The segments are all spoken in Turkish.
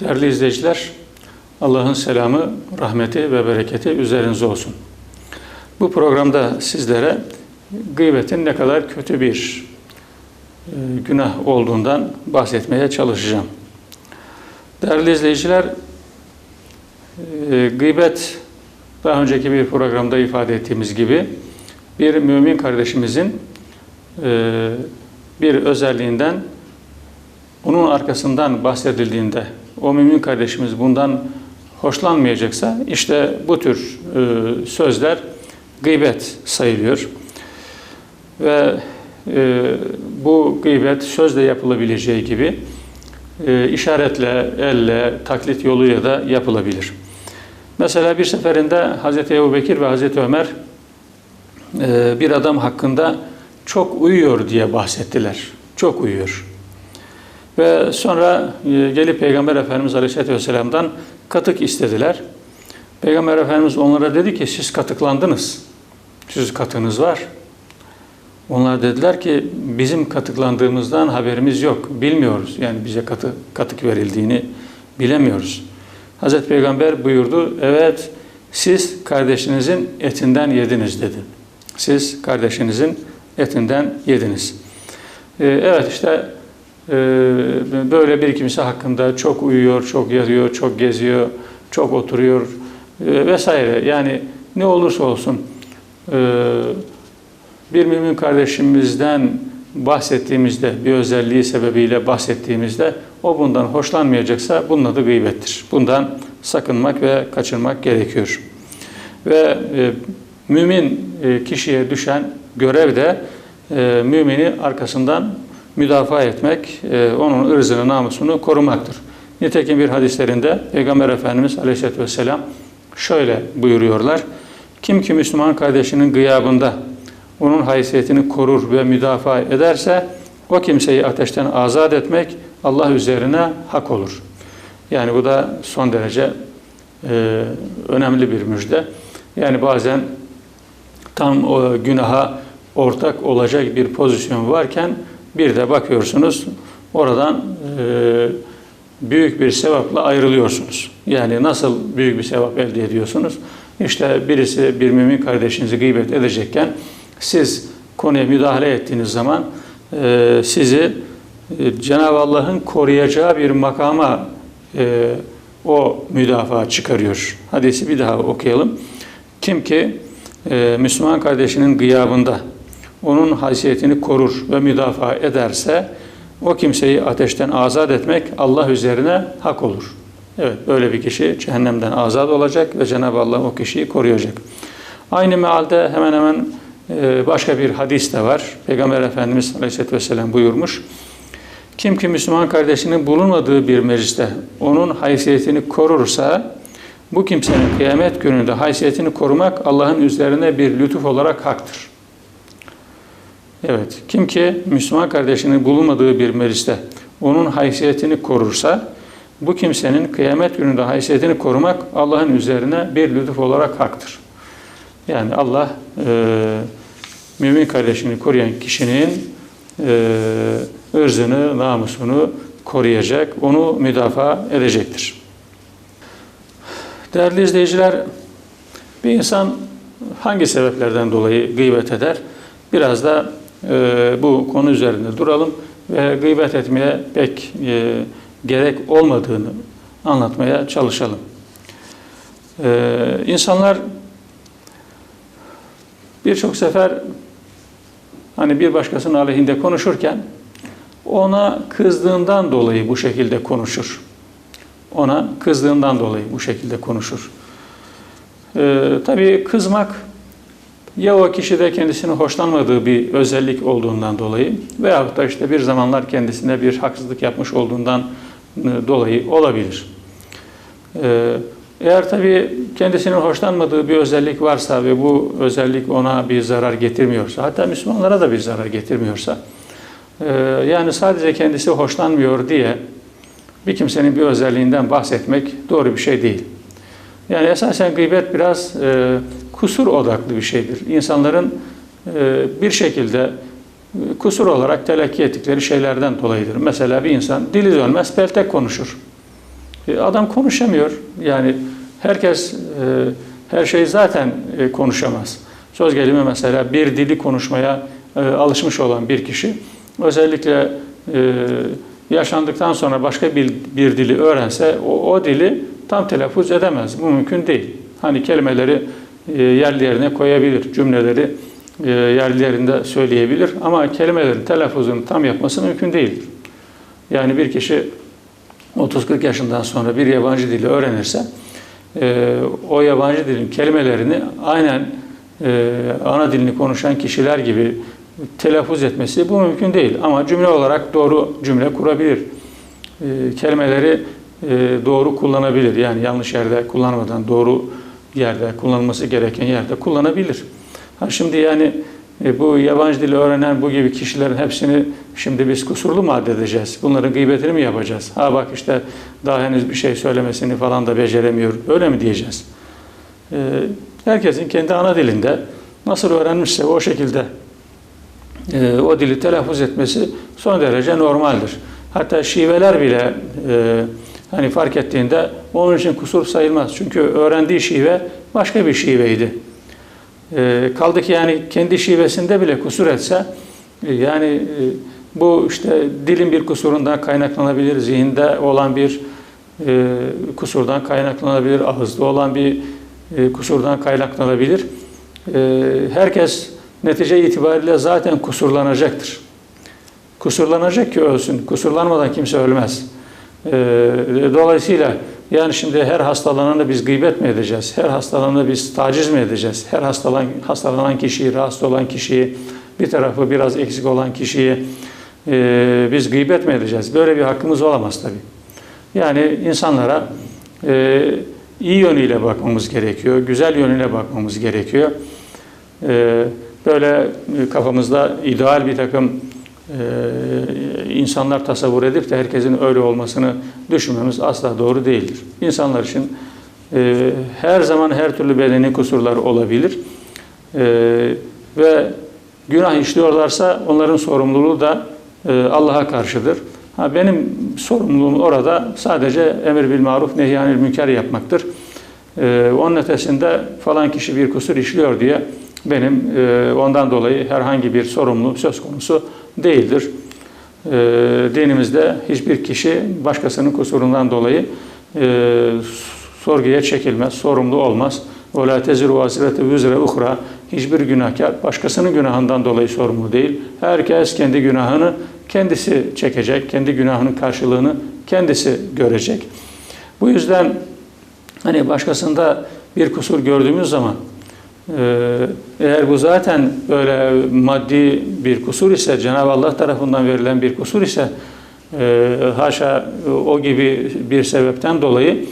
Değerli izleyiciler, Allah'ın selamı, rahmeti ve bereketi üzerinize olsun. Bu programda sizlere gıybetin ne kadar kötü bir e, günah olduğundan bahsetmeye çalışacağım. Değerli izleyiciler, e, gıybet daha önceki bir programda ifade ettiğimiz gibi bir mümin kardeşimizin e, bir özelliğinden onun arkasından bahsedildiğinde o mümin kardeşimiz bundan hoşlanmayacaksa işte bu tür e, sözler gıybet sayılıyor. Ve e, bu gıybet sözle yapılabileceği gibi e, işaretle, elle, taklit yoluyla da yapılabilir. Mesela bir seferinde Hz. Ebu Bekir ve Hz. Ömer e, bir adam hakkında çok uyuyor diye bahsettiler. Çok uyuyor. Ve sonra e, gelip Peygamber Efendimiz Aleyhisselatü Vesselam'dan katık istediler. Peygamber Efendimiz onlara dedi ki siz katıklandınız. Siz katınız var. Onlar dediler ki bizim katıklandığımızdan haberimiz yok. Bilmiyoruz. Yani bize katı, katık verildiğini bilemiyoruz. Hazreti Peygamber buyurdu. Evet siz kardeşinizin etinden yediniz dedi. Siz kardeşinizin etinden yediniz. Ee, evet işte böyle bir kimse hakkında çok uyuyor, çok yatıyor, çok geziyor, çok oturuyor e, vesaire. Yani ne olursa olsun e, bir mümin kardeşimizden bahsettiğimizde, bir özelliği sebebiyle bahsettiğimizde o bundan hoşlanmayacaksa bunun adı gıybettir. Bundan sakınmak ve kaçınmak gerekiyor. Ve e, mümin kişiye düşen görev de mümini arkasından müdafaa etmek, e, onun ırzını, namusunu korumaktır. Nitekim bir hadislerinde Peygamber Efendimiz Aleyhisselatü Vesselam şöyle buyuruyorlar. Kim ki Müslüman kardeşinin gıyabında onun haysiyetini korur ve müdafaa ederse o kimseyi ateşten azat etmek Allah üzerine hak olur. Yani bu da son derece e, önemli bir müjde. Yani bazen tam o günaha ortak olacak bir pozisyon varken bir de bakıyorsunuz oradan e, büyük bir sevapla ayrılıyorsunuz. Yani nasıl büyük bir sevap elde ediyorsunuz? İşte birisi bir mümin kardeşinizi gıybet edecekken siz konuya müdahale ettiğiniz zaman e, sizi e, Cenab-ı Allah'ın koruyacağı bir makama e, o müdafaa çıkarıyor. Hadisi bir daha okuyalım. Kim ki e, Müslüman kardeşinin gıyabında onun haysiyetini korur ve müdafaa ederse o kimseyi ateşten azat etmek Allah üzerine hak olur. Evet böyle bir kişi cehennemden azat olacak ve Cenab-ı Allah o kişiyi koruyacak. Aynı mealde hemen hemen e, başka bir hadis de var. Peygamber Efendimiz Aleyhisselatü Vesselam buyurmuş. Kim ki Müslüman kardeşinin bulunmadığı bir mecliste onun haysiyetini korursa bu kimsenin kıyamet gününde haysiyetini korumak Allah'ın üzerine bir lütuf olarak haktır. Evet, kim ki Müslüman kardeşinin bulunmadığı bir mecliste onun haysiyetini korursa, bu kimsenin kıyamet gününde haysiyetini korumak Allah'ın üzerine bir lütuf olarak haktır. Yani Allah e, mümin kardeşini koruyan kişinin e, ırzını, namusunu koruyacak, onu müdafaa edecektir. Değerli izleyiciler, bir insan hangi sebeplerden dolayı gıybet eder? Biraz da e, bu konu üzerinde duralım ve gıybet etmeye pek e, gerek olmadığını anlatmaya çalışalım. E, insanlar birçok sefer hani bir başkasının aleyhinde konuşurken ona kızdığından dolayı bu şekilde konuşur. Ona kızdığından dolayı bu şekilde konuşur. Ee, tabii kızmak ya o kişide kendisini hoşlanmadığı bir özellik olduğundan dolayı veyahut da işte bir zamanlar kendisine bir haksızlık yapmış olduğundan e, dolayı olabilir. Ee, eğer tabii kendisinin hoşlanmadığı bir özellik varsa ve bu özellik ona bir zarar getirmiyorsa, hatta Müslümanlara da bir zarar getirmiyorsa, e, yani sadece kendisi hoşlanmıyor diye bir kimsenin bir özelliğinden bahsetmek doğru bir şey değil. Yani esasen gıybet biraz e, kusur odaklı bir şeydir. İnsanların e, bir şekilde kusur olarak telakki ettikleri şeylerden dolayıdır. Mesela bir insan dili dönmez peltek konuşur. E, adam konuşamıyor. Yani herkes e, her şeyi zaten e, konuşamaz. Söz gelimi mesela bir dili konuşmaya e, alışmış olan bir kişi özellikle e, yaşandıktan sonra başka bir, bir dili öğrense o, o dili tam telaffuz edemez. Bu mümkün değil. Hani kelimeleri e, yerli yerine koyabilir, cümleleri e, yerli yerinde söyleyebilir ama kelimelerin telaffuzunu tam yapması mümkün değildir. Yani bir kişi 30-40 yaşından sonra bir yabancı dili öğrenirse e, o yabancı dilin kelimelerini aynen ana dilini konuşan kişiler gibi telaffuz etmesi bu mümkün değil. Ama cümle olarak doğru cümle kurabilir. Kelimeleri doğru kullanabilir. Yani yanlış yerde kullanmadan doğru yerde kullanılması gereken yerde kullanabilir. Ha şimdi yani e, bu yabancı dili öğrenen bu gibi kişilerin hepsini şimdi biz kusurlu mu addedeceğiz? Bunların gıybetini mi yapacağız? Ha bak işte daha henüz bir şey söylemesini falan da beceremiyor. Öyle mi diyeceğiz? E, herkesin kendi ana dilinde nasıl öğrenmişse o şekilde e, o dili telaffuz etmesi son derece normaldir. Hatta şiveler bile e, hani fark ettiğinde onun için kusur sayılmaz. Çünkü öğrendiği şive başka bir şiveydi. E, kaldı ki yani kendi şivesinde bile kusur etse e, yani e, bu işte dilin bir kusurundan kaynaklanabilir, zihinde olan bir e, kusurdan kaynaklanabilir, ağızda olan bir e, kusurdan kaynaklanabilir. E, herkes netice itibariyle zaten kusurlanacaktır. Kusurlanacak ki ölsün. Kusurlanmadan kimse ölmez. E, dolayısıyla yani şimdi her hastalananı biz gıybet mi edeceğiz? Her hastalananı biz taciz mi edeceğiz? Her hastalan, hastalanan kişiyi, rahatsız olan kişiyi, bir tarafı biraz eksik olan kişiyi e, biz gıybet mi edeceğiz? Böyle bir hakkımız olamaz tabii. Yani insanlara e, iyi yönüyle bakmamız gerekiyor, güzel yönüyle bakmamız gerekiyor. E, böyle kafamızda ideal bir takım e, insanlar tasavvur edip de herkesin öyle olmasını düşünmemiz asla doğru değildir. İnsanlar için e, her zaman her türlü bedeni kusurlar olabilir e, ve günah işliyorlarsa onların sorumluluğu da e, Allah'a karşıdır. Ha, benim sorumluluğum orada sadece emir bil maruf nehyanil münker yapmaktır. E, onun ötesinde falan kişi bir kusur işliyor diye benim e, ondan dolayı herhangi bir sorumluluğum söz konusu değildir. E, dinimizde hiçbir kişi başkasının kusurundan dolayı e, sorguya çekilmez, sorumlu olmaz. وَلَا تَزِرُ وَاسِرَةِ وِزْرَ اُخْرَى Hiçbir günahkar başkasının günahından dolayı sorumlu değil. Herkes kendi günahını kendisi çekecek, kendi günahının karşılığını kendisi görecek. Bu yüzden hani başkasında bir kusur gördüğümüz zaman ee, eğer bu zaten böyle maddi bir kusur ise, Cenab-ı Allah tarafından verilen bir kusur ise, e, haşa o gibi bir sebepten dolayı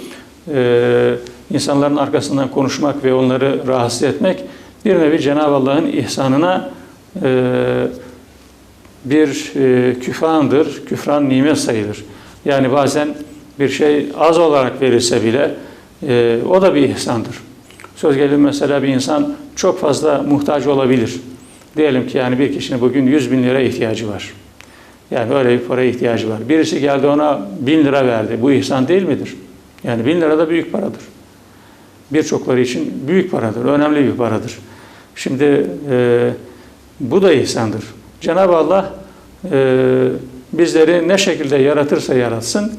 e, insanların arkasından konuşmak ve onları rahatsız etmek bir nevi Cenab-ı Allah'ın ihsanına e, bir küfrandır, küfran nimet sayılır. Yani bazen bir şey az olarak verilse bile o da bir ihsandır. Söz gelimi mesela bir insan çok fazla muhtaç olabilir. Diyelim ki yani bir kişinin bugün 100 bin lira ihtiyacı var. Yani öyle bir para ihtiyacı var. Birisi geldi ona bin lira verdi. Bu ihsan değil midir? Yani bin lira da büyük paradır. Birçokları için büyük paradır, önemli bir paradır. Şimdi e, bu da ihsandır. Cenab-ı Allah e, bizleri ne şekilde yaratırsa yaratsın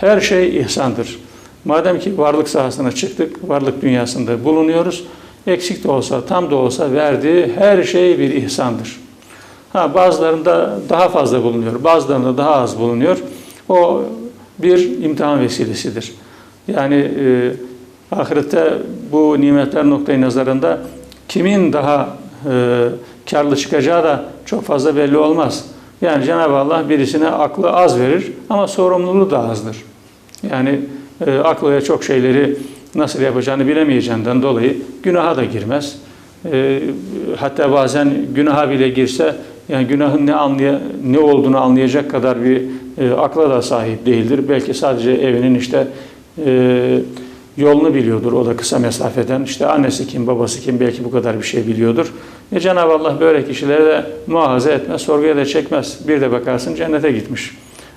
her şey ihsandır. Madem ki varlık sahasına çıktık, varlık dünyasında bulunuyoruz, eksik de olsa, tam da olsa verdiği her şey bir ihsandır. Ha, bazılarında daha fazla bulunuyor, bazılarında daha az bulunuyor. O bir imtihan vesilesidir. Yani e, ahirette bu nimetler noktayı nazarında kimin daha e, karlı çıkacağı da çok fazla belli olmaz. Yani Cenab-ı Allah birisine aklı az verir ama sorumluluğu da azdır. Yani e, aklına çok şeyleri nasıl yapacağını bilemeyeceğinden dolayı günaha da girmez. E, hatta bazen günaha bile girse yani günahın ne anlaya, ne olduğunu anlayacak kadar bir e, akla da sahip değildir. Belki sadece evinin işte e, yolunu biliyordur o da kısa mesafeden. İşte annesi kim, babası kim belki bu kadar bir şey biliyordur. E Cenab-ı Allah böyle kişileri de muhafaza etmez, sorguya da çekmez. Bir de bakarsın cennete gitmiş.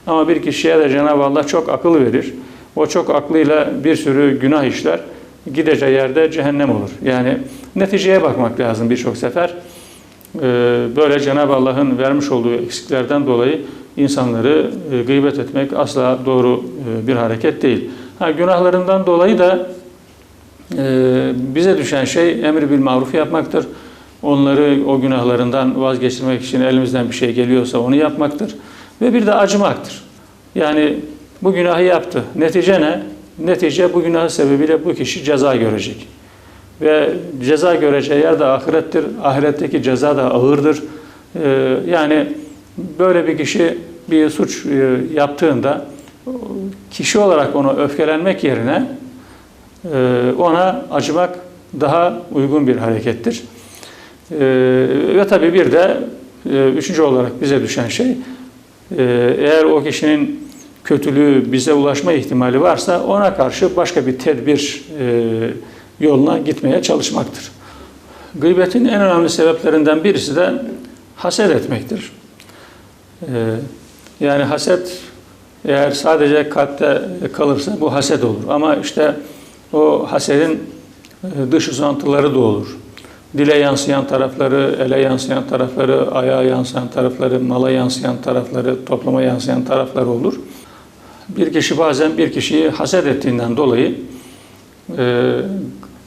Ama bir kişiye de Cenab-ı Allah çok akıl verir. O çok aklıyla bir sürü günah işler. Gideceği yerde cehennem olur. Yani neticeye bakmak lazım birçok sefer. Ee, Böyle Cenab-ı Allah'ın vermiş olduğu eksiklerden dolayı insanları e, gıybet etmek asla doğru e, bir hareket değil. Ha, günahlarından dolayı da e, bize düşen şey emri bil maruf yapmaktır. Onları o günahlarından vazgeçirmek için elimizden bir şey geliyorsa onu yapmaktır. Ve bir de acımaktır. Yani bu günahı yaptı. Netice ne? Netice bu günahı sebebiyle bu kişi ceza görecek. Ve ceza göreceği yer de ahirettir. Ahiretteki ceza da ağırdır. Ee, yani böyle bir kişi bir suç e, yaptığında kişi olarak ona öfkelenmek yerine e, ona acımak daha uygun bir harekettir. E, Ve tabii bir de e, üçüncü olarak bize düşen şey eğer o kişinin kötülüğü bize ulaşma ihtimali varsa ona karşı başka bir tedbir e, yoluna gitmeye çalışmaktır. Gıybetin en önemli sebeplerinden birisi de haset etmektir. E, Yani haset eğer sadece kalpte kalırsa bu haset olur. Ama işte o hasedin e, dış uzantıları da olur. Dile yansıyan tarafları, ele yansıyan tarafları, ayağa yansıyan tarafları, mala yansıyan tarafları, topluma yansıyan tarafları olur. Bir kişi bazen bir kişiyi haset ettiğinden dolayı e,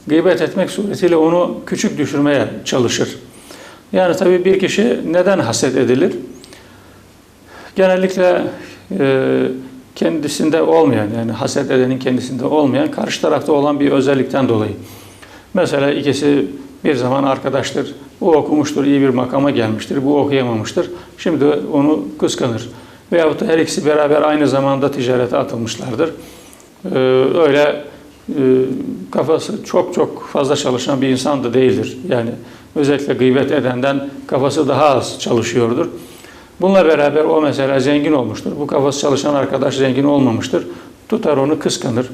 gıybet etmek suretiyle onu küçük düşürmeye çalışır. Yani tabii bir kişi neden haset edilir? Genellikle e, kendisinde olmayan yani haset edenin kendisinde olmayan karşı tarafta olan bir özellikten dolayı. Mesela ikisi bir zaman arkadaştır. Bu okumuştur, iyi bir makama gelmiştir. Bu okuyamamıştır. Şimdi onu kıskanır. Veyahut da her ikisi beraber aynı zamanda ticarete atılmışlardır. Ee, öyle e, kafası çok çok fazla çalışan bir insan da değildir. Yani özellikle gıybet edenden kafası daha az çalışıyordur. Bununla beraber o mesela zengin olmuştur. Bu kafası çalışan arkadaş zengin olmamıştır. Tutar onu kıskanır.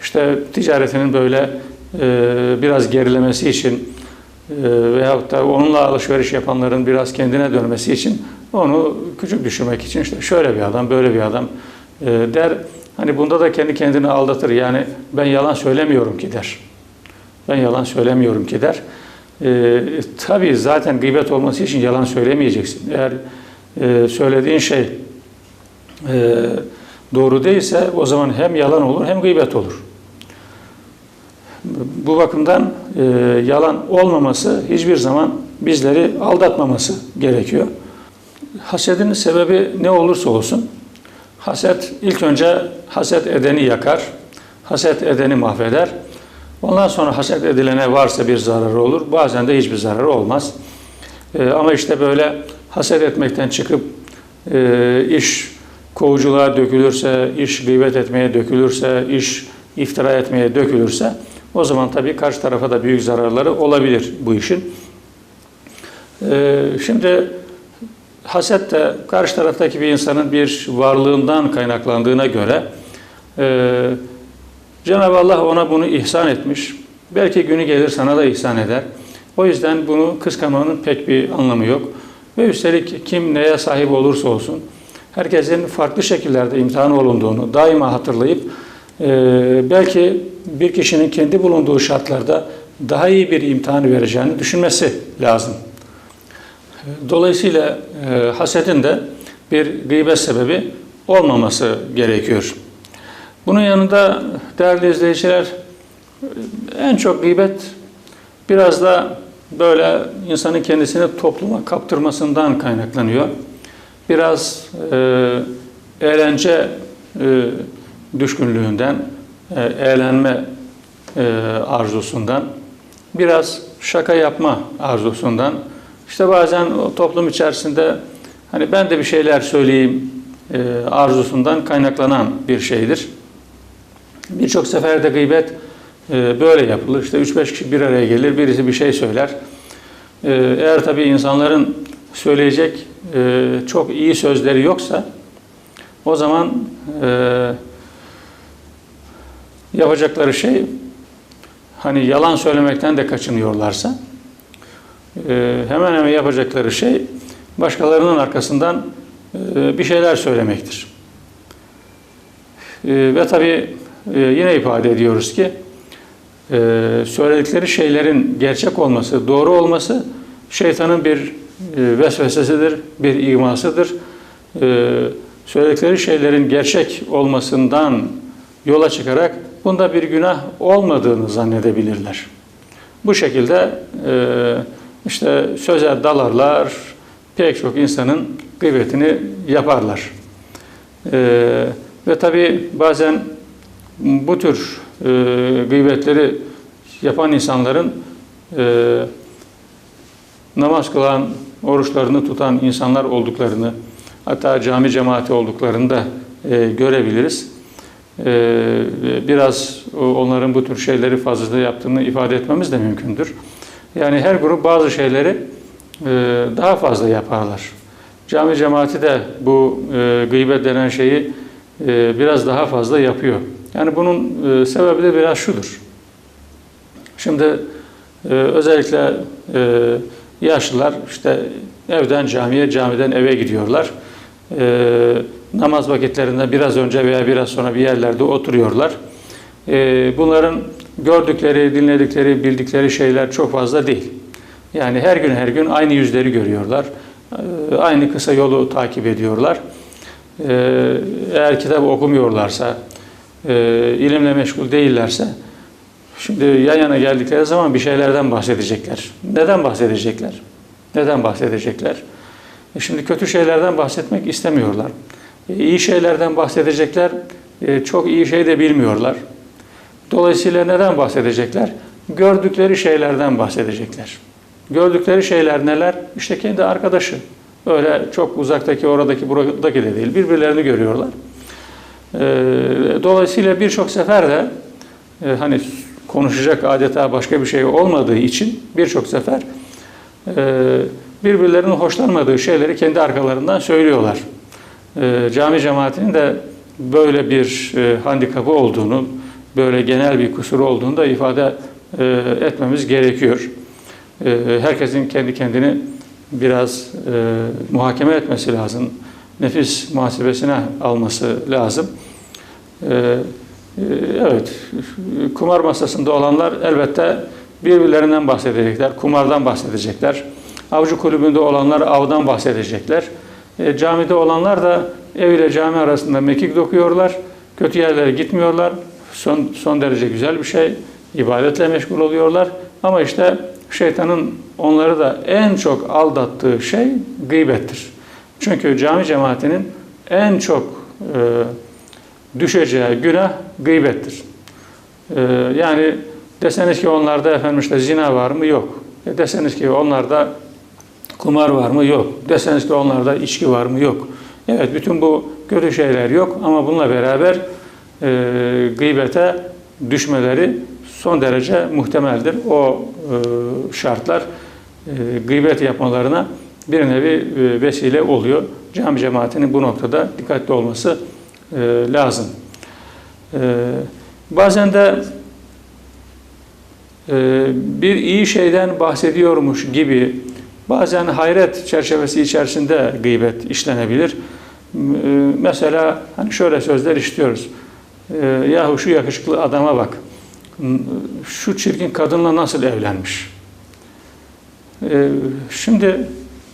İşte ticaretinin böyle e, biraz gerilemesi için e, veyahut da onunla alışveriş yapanların biraz kendine dönmesi için onu küçük düşürmek için işte şöyle bir adam, böyle bir adam e, der. Hani bunda da kendi kendini aldatır. Yani ben yalan söylemiyorum ki der. Ben yalan söylemiyorum ki der. E, tabii zaten gıybet olması için yalan söylemeyeceksin. Eğer e, söylediğin şey e, doğru değilse o zaman hem yalan olur hem gıybet olur. Bu bakımdan e, yalan olmaması hiçbir zaman bizleri aldatmaması gerekiyor. Hasedin sebebi ne olursa olsun, haset ilk önce haset edeni yakar, haset edeni mahveder. Ondan sonra haset edilene varsa bir zararı olur, bazen de hiçbir zararı olmaz. E, ama işte böyle haset etmekten çıkıp e, iş kovuculuğa dökülürse, iş gıybet etmeye dökülürse, iş iftira etmeye dökülürse o zaman tabii karşı tarafa da büyük zararları olabilir bu işin. Ee, şimdi haset de karşı taraftaki bir insanın bir varlığından kaynaklandığına göre e, Cenab-ı Allah ona bunu ihsan etmiş. Belki günü gelir sana da ihsan eder. O yüzden bunu kıskanmanın pek bir anlamı yok. Ve üstelik kim neye sahip olursa olsun herkesin farklı şekillerde imtihan olunduğunu daima hatırlayıp e, belki bir kişinin kendi bulunduğu şartlarda daha iyi bir imtihanı vereceğini düşünmesi lazım. Dolayısıyla e, hasedin de bir gıybet sebebi olmaması gerekiyor. Bunun yanında değerli izleyiciler en çok gıybet biraz da böyle insanın kendisini topluma kaptırmasından kaynaklanıyor. Biraz e, eğlence e, düşkünlüğünden, e, eğlenme e, arzusundan, biraz şaka yapma arzusundan, işte bazen o toplum içerisinde hani ben de bir şeyler söyleyeyim e, arzusundan kaynaklanan bir şeydir. Birçok seferde gıybet böyle yapılır. İşte 3-5 kişi bir araya gelir, birisi bir şey söyler. Eğer tabii insanların söyleyecek çok iyi sözleri yoksa o zaman yapacakları şey hani yalan söylemekten de kaçınıyorlarsa e, hemen hemen yapacakları şey başkalarının arkasından e, bir şeyler söylemektir. E, ve tabi e, yine ifade ediyoruz ki e, söyledikleri şeylerin gerçek olması, doğru olması şeytanın bir vesvesesidir, bir imasıdır. E, söyledikleri şeylerin gerçek olmasından yola çıkarak bunda bir günah olmadığını zannedebilirler. Bu şekilde e, işte söze dalarlar, pek çok insanın gıybetini yaparlar. E, ve tabi bazen bu tür e, gıybetleri yapan insanların e, namaz kılan, oruçlarını tutan insanlar olduklarını, hatta cami cemaati olduklarını da e, görebiliriz. E, biraz onların bu tür şeyleri fazla yaptığını ifade etmemiz de mümkündür. Yani her grup bazı şeyleri e, daha fazla yaparlar. Cami cemaati de bu e, gıybet denen şeyi e, biraz daha fazla yapıyor. Yani bunun sebebi de biraz şudur. Şimdi özellikle yaşlılar işte evden camiye, camiden eve gidiyorlar. Namaz vakitlerinde biraz önce veya biraz sonra bir yerlerde oturuyorlar. Bunların gördükleri, dinledikleri, bildikleri şeyler çok fazla değil. Yani her gün her gün aynı yüzleri görüyorlar. E, aynı kısa yolu takip ediyorlar. E, eğer kitap okumuyorlarsa, e, ilimle meşgul değillerse, şimdi yan yana geldikleri zaman bir şeylerden bahsedecekler. Neden bahsedecekler? Neden bahsedecekler? E şimdi kötü şeylerden bahsetmek istemiyorlar. E, iyi şeylerden bahsedecekler, çok iyi şey de bilmiyorlar. Dolayısıyla neden bahsedecekler? Gördükleri şeylerden bahsedecekler. Gördükleri şeyler neler? İşte kendi arkadaşı. Öyle çok uzaktaki, oradaki, buradaki de değil. Birbirlerini görüyorlar. Ee, dolayısıyla birçok sefer de e, hani konuşacak adeta başka bir şey olmadığı için birçok sefer e, birbirlerinin hoşlanmadığı şeyleri kendi arkalarından söylüyorlar. E, cami cemaatinin de böyle bir handikapı olduğunu, böyle genel bir kusur olduğunu da ifade etmemiz gerekiyor. Herkesin kendi kendini biraz muhakeme etmesi lazım nefis muhasebesine alması lazım. Ee, evet, kumar masasında olanlar elbette birbirlerinden bahsedecekler, kumardan bahsedecekler. Avcı kulübünde olanlar avdan bahsedecekler. E, camide olanlar da ev ile cami arasında mekik dokuyorlar. Kötü yerlere gitmiyorlar. Son, son derece güzel bir şey. İbadetle meşgul oluyorlar. Ama işte şeytanın onları da en çok aldattığı şey gıybettir. Çünkü cami cemaatinin en çok e, düşeceği günah gıybettir. E, yani deseniz ki onlarda efendim işte zina var mı? Yok. E deseniz ki onlarda kumar var mı? Yok. Deseniz ki onlarda içki var mı? Yok. Evet bütün bu kötü şeyler yok ama bununla beraber e, gıybete düşmeleri son derece muhtemeldir. O e, şartlar e, gıybet yapmalarına bir nevi e, vesile oluyor. Cami cemaatinin bu noktada dikkatli olması e, lazım. E, bazen de bir iyi şeyden bahsediyormuş gibi bazen hayret çerçevesi içerisinde gıybet işlenebilir. Mesela hani şöyle sözler işliyoruz. Yahu şu yakışıklı adama bak. Şu çirkin kadınla nasıl evlenmiş? Şimdi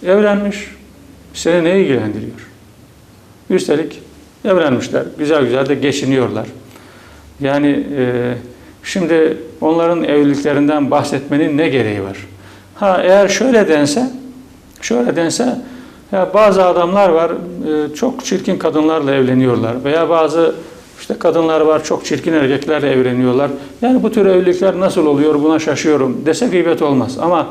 Evlenmiş. Seni ne ilgilendiriyor? Üstelik evlenmişler. Güzel güzel de geçiniyorlar. Yani e, şimdi onların evliliklerinden bahsetmenin ne gereği var? Ha eğer şöyle dense, şöyle dense ya bazı adamlar var e, çok çirkin kadınlarla evleniyorlar veya bazı işte kadınlar var çok çirkin erkeklerle evleniyorlar. Yani bu tür evlilikler nasıl oluyor buna şaşıyorum dese gıybet olmaz. Ama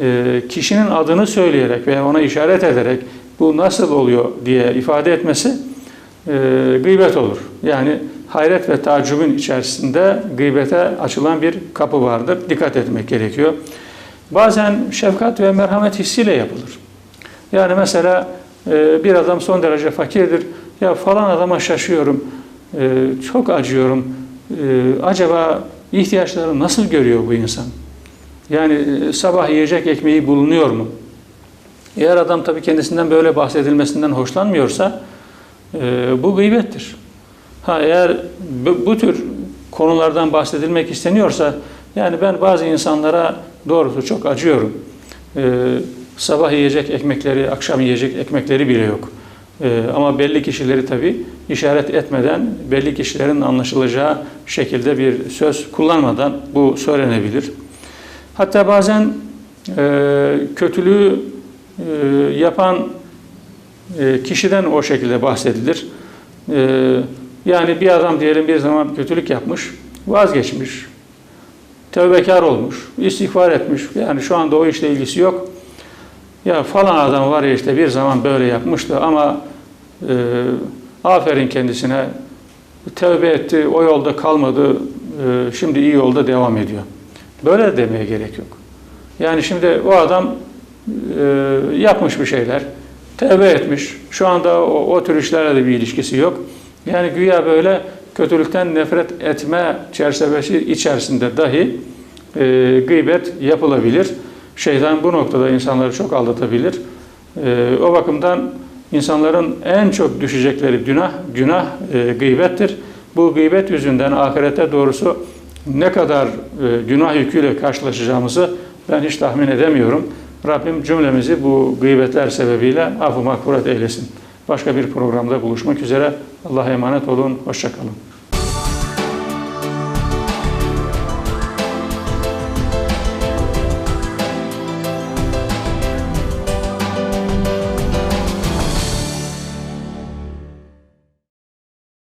e, kişinin adını söyleyerek veya ona işaret ederek bu nasıl oluyor diye ifade etmesi e, gıybet olur. Yani hayret ve tacibin içerisinde gıybete açılan bir kapı vardır. Dikkat etmek gerekiyor. Bazen şefkat ve merhamet hissiyle yapılır. Yani mesela e, bir adam son derece fakirdir. Ya falan adama şaşıyorum, çok acıyorum. Acaba ihtiyaçları nasıl görüyor bu insan? Yani e, sabah yiyecek ekmeği bulunuyor mu? Eğer adam tabii kendisinden böyle bahsedilmesinden hoşlanmıyorsa e, bu gıybettir. Ha eğer bu, tür konulardan bahsedilmek isteniyorsa yani ben bazı insanlara doğrusu çok acıyorum. Ee, sabah yiyecek ekmekleri, akşam yiyecek ekmekleri bile yok. Ee, ama belli kişileri tabii işaret etmeden, belli kişilerin anlaşılacağı şekilde bir söz kullanmadan bu söylenebilir. Hatta bazen e, kötülüğü e, yapan e, kişiden o şekilde bahsedilir. E, yani bir adam diyelim bir zaman kötülük yapmış, vazgeçmiş, tövbekar olmuş, istiğfar etmiş. Yani şu anda o işle ilgisi yok. Ya falan adam var ya işte bir zaman böyle yapmıştı ama e, aferin kendisine tövbe etti, o yolda kalmadı, e, şimdi iyi yolda devam ediyor. Böyle demeye gerek yok. Yani şimdi o adam e, yapmış bir şeyler, tövbe etmiş. Şu anda o, o tür işlerle de bir ilişkisi yok. Yani güya böyle kötülükten nefret etme çerçevesi içerisinde dahi e, gıybet yapılabilir. Şeytan bu noktada insanları çok aldatabilir. E, o bakımdan insanların en çok düşecekleri günah, günah e, gıybettir. Bu gıybet yüzünden ahirete doğrusu ne kadar e, günah yüküyle karşılaşacağımızı ben hiç tahmin edemiyorum. Rabbim cümlemizi bu gıybetler sebebiyle affı mağfiret eylesin. Başka bir programda buluşmak üzere. Allah'a emanet olun. Hoşçakalın.